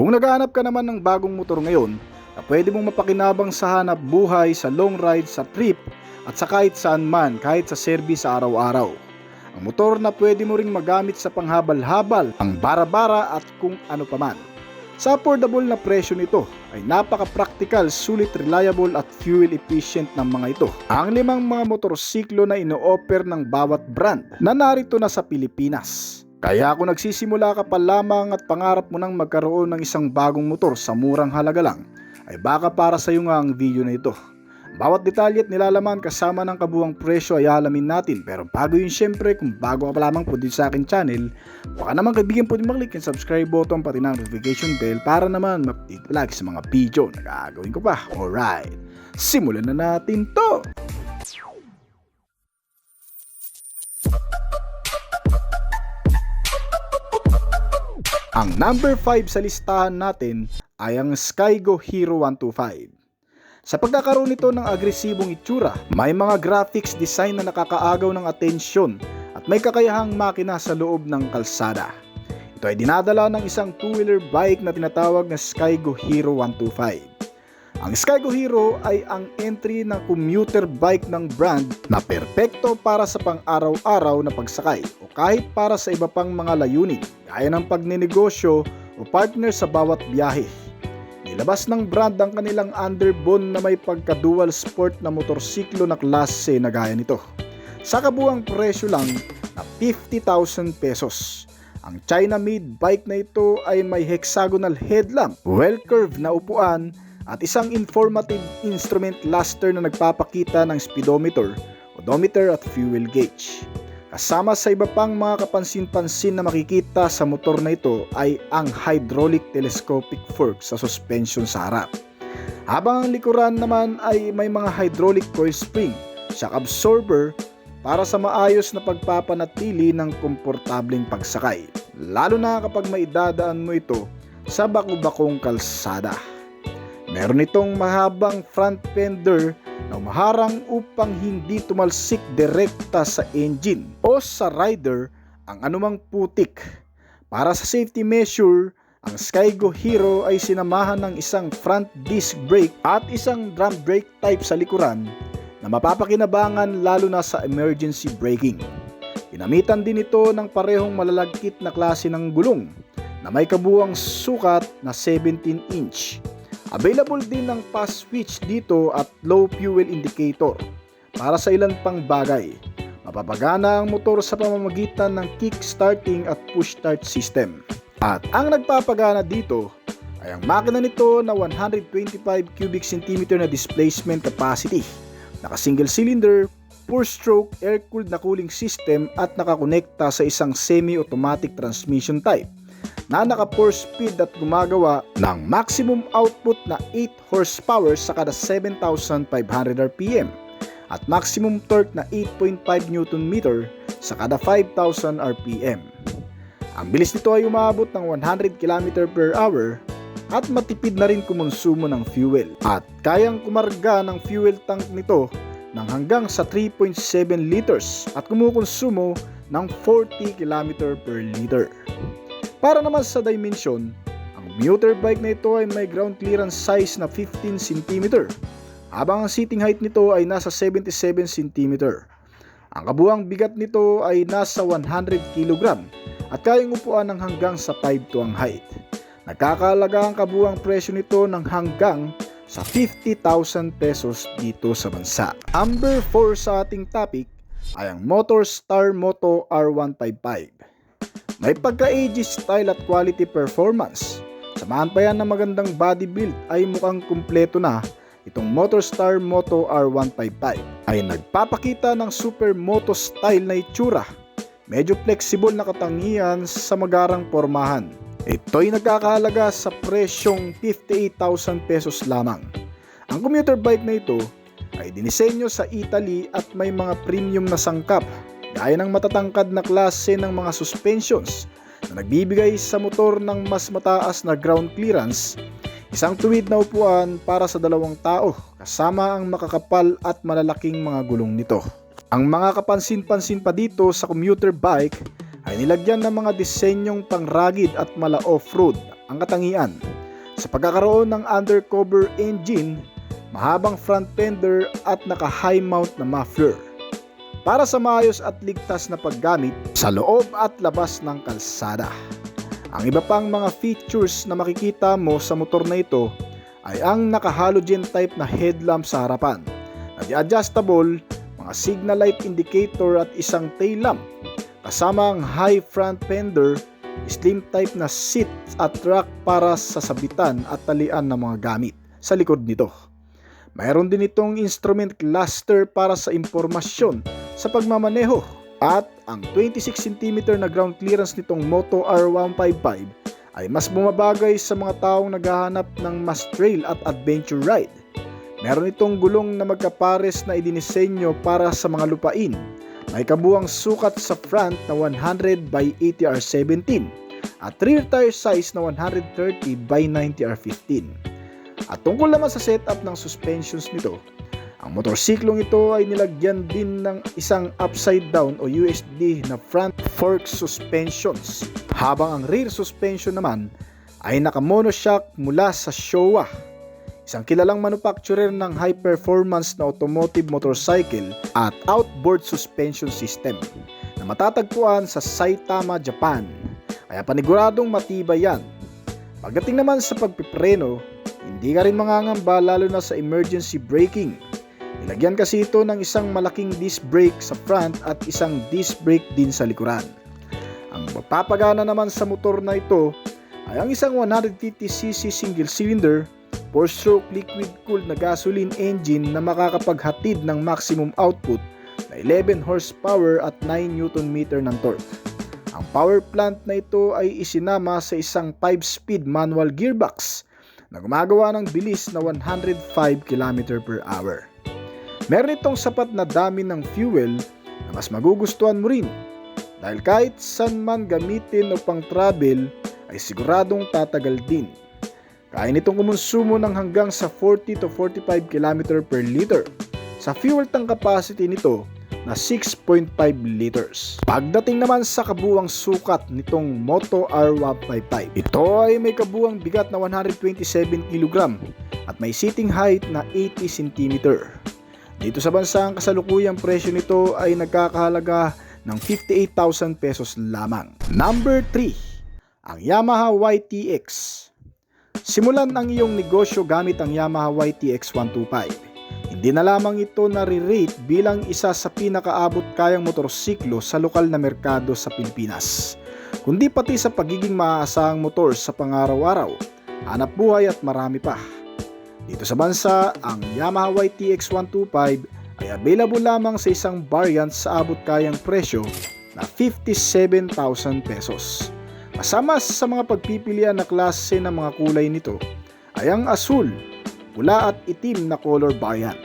Kung naghahanap ka naman ng bagong motor ngayon na pwede mong mapakinabang sa hanap buhay, sa long ride, sa trip at sa kahit saan man, kahit sa service sa araw-araw. Ang motor na pwede mo ring magamit sa panghabal-habal, ang bara-bara at kung ano paman. Sa affordable na presyo nito ay napaka-practical, sulit, reliable at fuel efficient ng mga ito. Ang limang mga motorsiklo na ino-offer ng bawat brand na narito na sa Pilipinas. Kaya kung nagsisimula ka pa lamang at pangarap mo nang magkaroon ng isang bagong motor sa murang halaga lang, ay baka para sa iyo nga ang video na ito. Bawat detalye at nilalaman kasama ng kabuang presyo ay alamin natin. Pero bago yun syempre, kung bago ka pa lamang po dito sa akin channel, baka naman kaibigan po din maklik yung subscribe button pati ng notification bell para naman ma-update lagi sa mga video na gagawin ko pa. Alright, simulan na natin to! Ang number 5 sa listahan natin ay ang Skygo Hero 125. Sa pagkakaroon nito ng agresibong itsura, may mga graphics design na nakakaagaw ng atensyon at may kakayahang makina sa loob ng kalsada. Ito ay dinadala ng isang two-wheeler bike na tinatawag na Skygo Hero 125. Ang Skygo Hero ay ang entry ng commuter bike ng brand na perpekto para sa pang-araw-araw na pagsakay o kahit para sa iba pang mga layunin gaya ng pagninegosyo o partner sa bawat biyahe. Nilabas ng brand ang kanilang underbone na may pagka-dual sport na motorsiklo na klase na gaya nito. Sa kabuang presyo lang na 50,000 pesos. Ang China-made bike na ito ay may hexagonal headlamp, well-curved na upuan at isang informative instrument luster na nagpapakita ng speedometer, odometer at fuel gauge. Kasama sa iba pang mga kapansin-pansin na makikita sa motor na ito ay ang hydraulic telescopic fork sa suspension sa harap. Habang ang likuran naman ay may mga hydraulic coil spring, shock absorber para sa maayos na pagpapanatili ng komportableng pagsakay, lalo na kapag maidadaan mo ito sa baku-bakong kalsada. Meron itong mahabang front fender na umaharang upang hindi tumalsik direkta sa engine o sa rider ang anumang putik. Para sa safety measure, ang Skygo Hero ay sinamahan ng isang front disc brake at isang drum brake type sa likuran na mapapakinabangan lalo na sa emergency braking. Ginamitan din ito ng parehong malalagkit na klase ng gulong na may kabuang sukat na 17 inch Available din ng pass switch dito at low fuel indicator para sa ilan pang bagay. Mapapagana ang motor sa pamamagitan ng kick starting at push start system. At ang nagpapagana dito ay ang makina nito na 125 cubic centimeter na displacement capacity, naka single cylinder, 4-stroke air-cooled na cooling system at nakakonekta sa isang semi-automatic transmission type na naka 4 speed at gumagawa ng maximum output na 8 horsepower sa kada 7,500 RPM at maximum torque na 8.5 Nm sa kada 5,000 RPM. Ang bilis nito ay umabot ng 100 km per hour at matipid na rin kumonsumo ng fuel at kayang kumarga ng fuel tank nito ng hanggang sa 3.7 liters at kumukonsumo ng 40 km per liter. Para naman sa dimension, ang commuter bike na ito ay may ground clearance size na 15 cm, habang ang seating height nito ay nasa 77 cm. Ang kabuang bigat nito ay nasa 100 kg at kayang upuan ng hanggang sa 5 to ang height. Nagkakalaga ang kabuang presyo nito ng hanggang sa 50,000 pesos dito sa bansa. Number 4 sa ating topic ay ang Motor Star Moto R155. May pagka-ages style at quality performance. Samahan pa yan ng magandang body build ay mukhang kumpleto na itong Motorstar Moto R155 ay nagpapakita ng super moto style na itsura. Medyo flexible na katangian sa magarang pormahan. Ito'y nagkakahalaga sa presyong 58,000 pesos lamang. Ang commuter bike na ito ay dinisenyo sa Italy at may mga premium na sangkap gaya ng matatangkad na klase ng mga suspensions na nagbibigay sa motor ng mas mataas na ground clearance, isang tuwid na upuan para sa dalawang tao kasama ang makakapal at malalaking mga gulong nito. Ang mga kapansin-pansin pa dito sa commuter bike ay nilagyan ng mga disenyong pang-rugged at mala off-road ang katangian Sa pagkakaroon ng undercover engine, mahabang front fender at naka-high mount na muffler para sa maayos at ligtas na paggamit sa loob at labas ng kalsada. Ang iba pang mga features na makikita mo sa motor na ito ay ang naka-halogen type na headlamp sa harapan, adjustable, mga signal light indicator at isang tail lamp, kasama ang high front fender slim type na seat at rack para sa sabitan at talian ng mga gamit sa likod nito. Mayroon din itong instrument cluster para sa impormasyon sa pagmamaneho at ang 26 cm na ground clearance nitong Moto R155 ay mas bumabagay sa mga taong naghahanap ng mas trail at adventure ride. Meron itong gulong na magkapares na idinisenyo para sa mga lupain may kabuang sukat sa front na 100 by 80 R17 at rear tire size na 130 by 90 R15. At tungkol naman sa setup ng suspensions nito, ang motorsiklong ito ay nilagyan din ng isang upside down o USD na front fork suspensions, habang ang rear suspension naman ay naka-monoshock mula sa Showa isang kilalang manufacturer ng high performance na automotive motorcycle at outboard suspension system na matatagpuan sa Saitama, Japan. Kaya paniguradong matibay yan. Pagdating naman sa pagpipreno, hindi ka rin mangangamba lalo na sa emergency braking. Nilagyan kasi ito ng isang malaking disc brake sa front at isang disc brake din sa likuran. Ang mapapagana naman sa motor na ito ay ang isang 150cc single cylinder 4-stroke liquid-cooled na gasoline engine na makakapaghatid ng maximum output na 11 horsepower at 9 Nm ng torque. Ang power plant na ito ay isinama sa isang 5-speed manual gearbox na gumagawa ng bilis na 105 km per hour. Meron itong sapat na dami ng fuel na mas magugustuhan mo rin dahil kahit saan man gamitin o pang travel ay siguradong tatagal din kaya nitong kumonsumo ng hanggang sa 40 to 45 km per liter. Sa fuel tank capacity nito na 6.5 liters. Pagdating naman sa kabuwang sukat nitong Moto R155, ito ay may kabuwang bigat na 127 kg at may seating height na 80 cm. Dito sa bansa ang kasalukuyang presyo nito ay nagkakahalaga ng 58,000 pesos lamang. Number 3, ang Yamaha YTX Simulan ang iyong negosyo gamit ang Yamaha YTX 125. Hindi na lamang ito nare-rate bilang isa sa pinakaabot kayang motorsiklo sa lokal na merkado sa Pilipinas, kundi pati sa pagiging maaasahang motor sa pangaraw-araw, hanap buhay at marami pa. Dito sa bansa, ang Yamaha YTX 125 ay available lamang sa isang variant sa abot kayang presyo na 57,000 pesos. Kasama sa mga pagpipilian na klase ng mga kulay nito ay ang asul, pula at itim na color variant.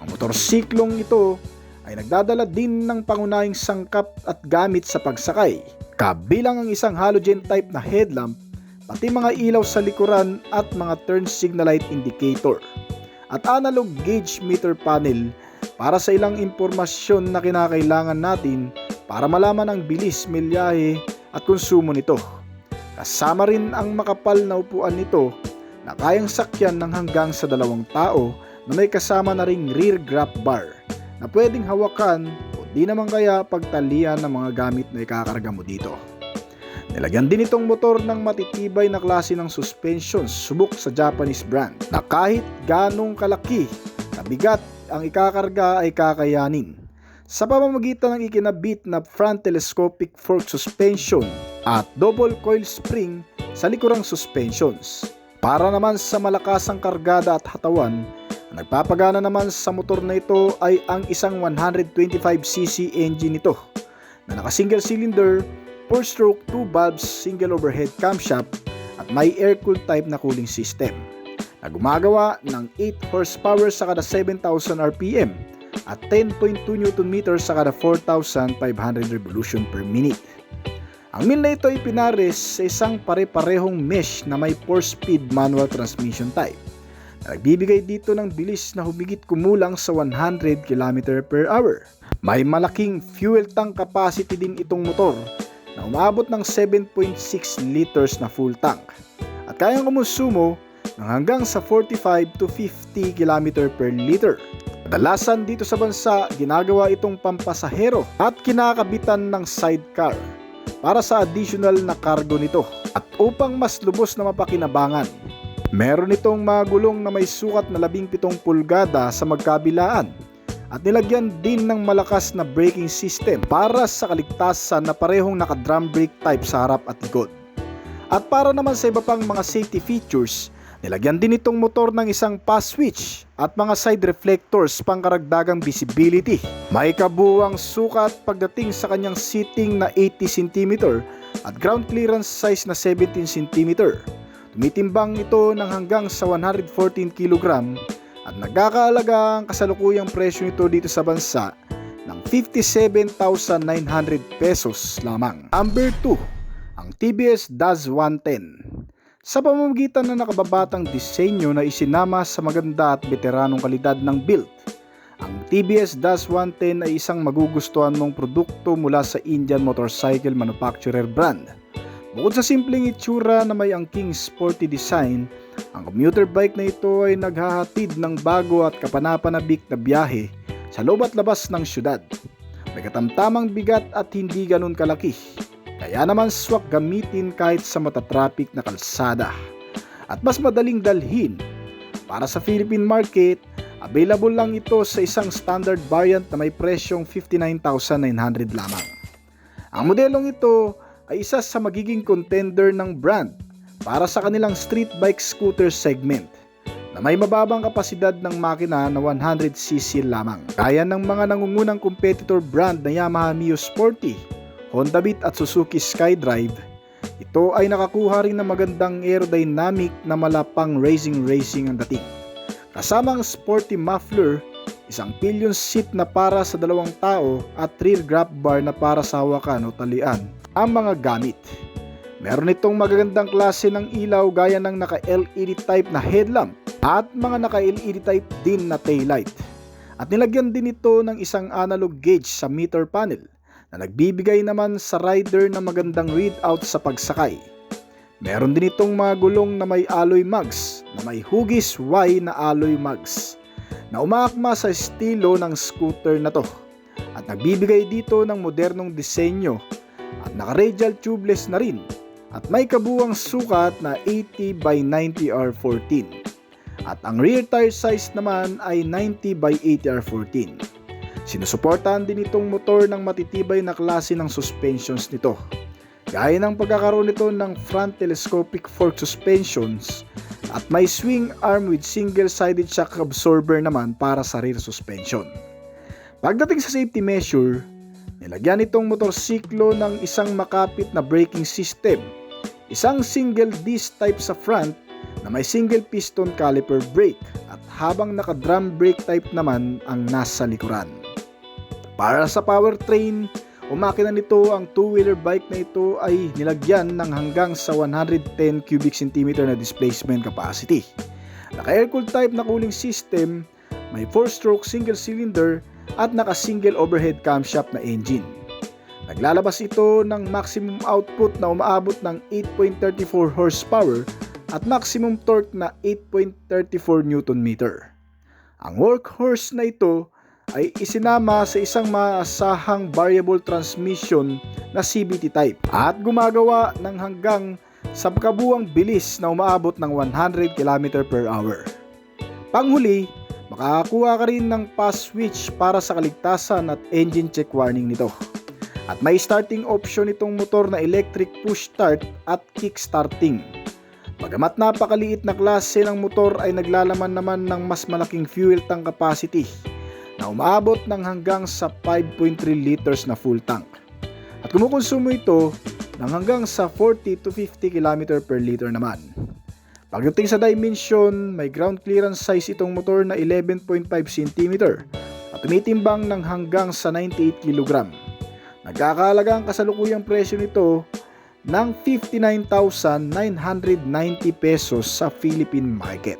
Ang motorsiklong ito ay nagdadala din ng pangunahing sangkap at gamit sa pagsakay, kabilang ang isang halogen type na headlamp, pati mga ilaw sa likuran at mga turn signal light indicator, at analog gauge meter panel para sa ilang impormasyon na kinakailangan natin para malaman ang bilis, milyahe at konsumo nito. Kasama rin ang makapal na upuan nito na kayang sakyan ng hanggang sa dalawang tao na may kasama na ring rear grab bar na pwedeng hawakan o di naman kaya pagtalian ng mga gamit na ikakarga mo dito. Nilagyan din itong motor ng matitibay na klase ng suspension subok sa Japanese brand na kahit ganong kalaki na bigat ang ikakarga ay kakayanin sa pamamagitan ng ikinabit na front telescopic fork suspension at double coil spring sa likurang suspensions. Para naman sa malakasang kargada at hatawan, ang nagpapagana naman sa motor na ito ay ang isang 125cc engine nito na naka single cylinder, 4 stroke 2 valves single overhead camshaft at may air-cooled type na cooling system na gumagawa ng 8 horsepower sa kada 7,000 RPM at 10.2 Nm sa kada 4,500 revolution per minute. Ang mill na ito ay pinares sa isang pare-parehong mesh na may 4-speed manual transmission type. Nagbibigay dito ng bilis na humigit kumulang sa 100 km per hour. May malaking fuel tank capacity din itong motor na umabot ng 7.6 liters na full tank. at kayang kumonsumo ng hanggang sa 45 to 50 km per liter. Kadalasan dito sa bansa, ginagawa itong pampasahero at kinakabitan ng sidecar para sa additional na cargo nito at upang mas lubos na mapakinabangan. Meron itong mga gulong na may sukat na 17 pulgada sa magkabilaan at nilagyan din ng malakas na braking system para sa kaligtasan na parehong naka-drum brake type sa harap at likod. At para naman sa iba pang mga safety features, nilagyan din itong motor ng isang pass switch at mga side reflectors pang karagdagang visibility. May kabuwang sukat pagdating sa kanyang seating na 80 cm at ground clearance size na 17 cm. Tumitimbang ito ng hanggang sa 114 kg at nagkakaalaga ang kasalukuyang presyo nito dito sa bansa ng 57,900 pesos lamang. Number 2, ang TBS DAZ 110. Sa pamamagitan ng nakababatang disenyo na isinama sa maganda at veteranong kalidad ng build, ang TBS DAZ 110 ay isang magugustuhan mong produkto mula sa Indian Motorcycle Manufacturer brand. Bukod sa simpleng itsura na may angking sporty design, ang commuter bike na ito ay naghahatid ng bago at kapanapanabik na biyahe sa loob at labas ng syudad. May katamtamang bigat at hindi ganun kalaki. Kaya naman swak gamitin kahit sa matatraffic na kalsada. At mas madaling dalhin. Para sa Philippine market, available lang ito sa isang standard variant na may presyong 59,900 lamang. Ang modelong ito ay isa sa magiging contender ng brand para sa kanilang street bike scooter segment na may mababang kapasidad ng makina na 100cc lamang. Kaya ng mga nangungunang competitor brand na Yamaha Mio Sporty, Honda Beat at Suzuki Skydrive, ito ay nakakuha rin ng magandang aerodynamic na malapang racing-racing ang dating. Kasama ang sporty muffler, isang pillion seat na para sa dalawang tao at rear grab bar na para sa hawakan o talian ang mga gamit. Meron itong magagandang klase ng ilaw gaya ng naka-LED type na headlamp at mga naka-LED type din na taillight. At nilagyan din ito ng isang analog gauge sa meter panel na nagbibigay naman sa rider ng magandang readout sa pagsakay. Meron din itong mga gulong na may alloy mugs na may hugis Y na alloy mugs na umaakma sa estilo ng scooter na to at nagbibigay dito ng modernong disenyo at naka-radial tubeless na rin at may kabuwang sukat na 80 by 90 R14 at ang rear tire size naman ay 90 by 80 R14. Sinusuportahan din itong motor ng matitibay na klase ng suspensions nito. Gaya ng pagkakaroon nito ng front telescopic fork suspensions at may swing arm with single-sided shock absorber naman para sa rear suspension. Pagdating sa safety measure, nilagyan itong motorsiklo ng isang makapit na braking system, isang single disc type sa front na may single piston caliper brake at habang naka-drum brake type naman ang nasa likuran. Para sa powertrain, o makina nito ang two-wheeler bike na ito ay nilagyan ng hanggang sa 110 cubic centimeter na displacement capacity. Naka-air-cooled type na cooling system, may 4-stroke single cylinder at naka-single overhead camshaft na engine. Naglalabas ito ng maximum output na umaabot ng 8.34 horsepower at maximum torque na 8.34 Nm. Ang workhorse na ito ay isinama sa isang maasahang variable transmission na CVT type at gumagawa ng hanggang sa kabuwang bilis na umaabot ng 100 km per hour. Panghuli, makakakuha ka rin ng pass switch para sa kaligtasan at engine check warning nito. At may starting option itong motor na electric push start at kick starting. Bagamat napakaliit na klase ng motor ay naglalaman naman ng mas malaking fuel tank capacity na umaabot ng hanggang sa 5.3 liters na full tank. At kumukonsumo ito ng hanggang sa 40 to 50 km per liter naman. Pagdating sa dimension, may ground clearance size itong motor na 11.5 cm at tumitimbang ng hanggang sa 98 kg. Nagkakalaga ang kasalukuyang presyo nito ng 59,990 pesos sa Philippine market.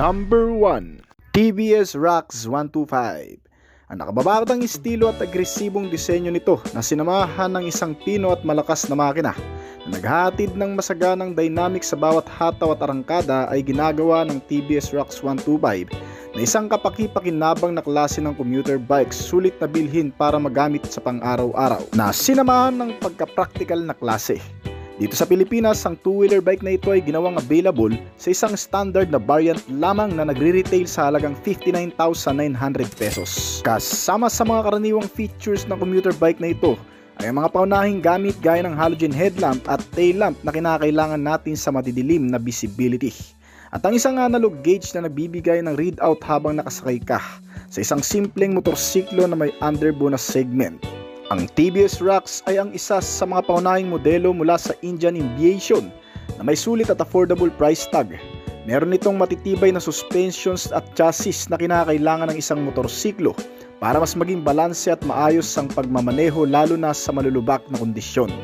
Number 1 TBS Rocks 125 Ang nakababatang estilo at agresibong disenyo nito na sinamahan ng isang pino at malakas na makina na naghatid ng masaganang dynamics sa bawat hataw at arangkada ay ginagawa ng TBS Rocks 125 na isang kapaki-pakinabang na klase ng commuter bike sulit na bilhin para magamit sa pang-araw-araw na sinamahan ng pagka-practical na klase. Dito sa Pilipinas, ang two-wheeler bike na ito ay ginawang available sa isang standard na variant lamang na nagre-retail sa halagang 59,900 pesos. Kasama sa mga karaniwang features ng commuter bike na ito ay ang mga paunahing gamit gaya ng halogen headlamp at tail lamp na kinakailangan natin sa madidilim na visibility. At ang isang analog gauge na nagbibigay ng readout habang nakasakay ka sa isang simpleng motorsiklo na may underbonus segment. Ang TBS Rocks ay ang isa sa mga paunahing modelo mula sa Indian Aviation na may sulit at affordable price tag. Meron itong matitibay na suspensions at chassis na kinakailangan ng isang motorsiklo para mas maging balanse at maayos ang pagmamaneho lalo na sa malulubak na kondisyon.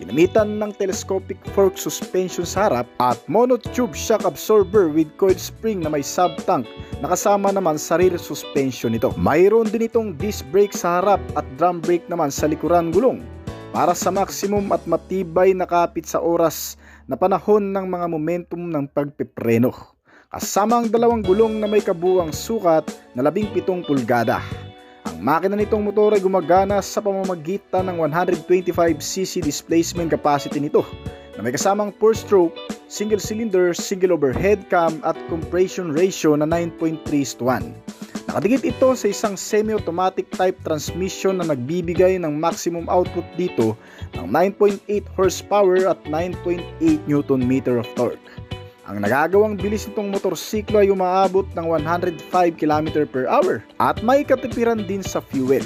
Ginamitan ng telescopic fork suspension sa harap at monotube shock absorber with coil spring na may sub-tank na naman sa rear suspension nito. Mayroon din itong disc brake sa harap at drum brake naman sa likuran gulong para sa maximum at matibay na kapit sa oras na panahon ng mga momentum ng pagpipreno. Kasama ang dalawang gulong na may kabuang sukat na 17 pulgada. Makina nitong motor ay gumagana sa pamamagitan ng 125cc displacement capacity nito na may kasamang 4-stroke, single cylinder, single overhead cam at compression ratio na 9.3 to 1. Nakadikit ito sa isang semi-automatic type transmission na nagbibigay ng maximum output dito ng 9.8 horsepower at 9.8 Newton meter of torque. Ang nagagawang bilis nitong motorsiklo ay umaabot ng 105 km per hour at may katipiran din sa fuel.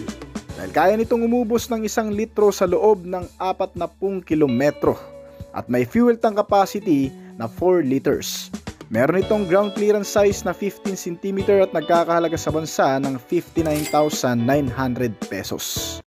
Dahil kaya nitong umubos ng isang litro sa loob ng 40 kilometro at may fuel tank capacity na 4 liters. Meron itong ground clearance size na 15 cm at nagkakahalaga sa bansa ng 59,900 pesos.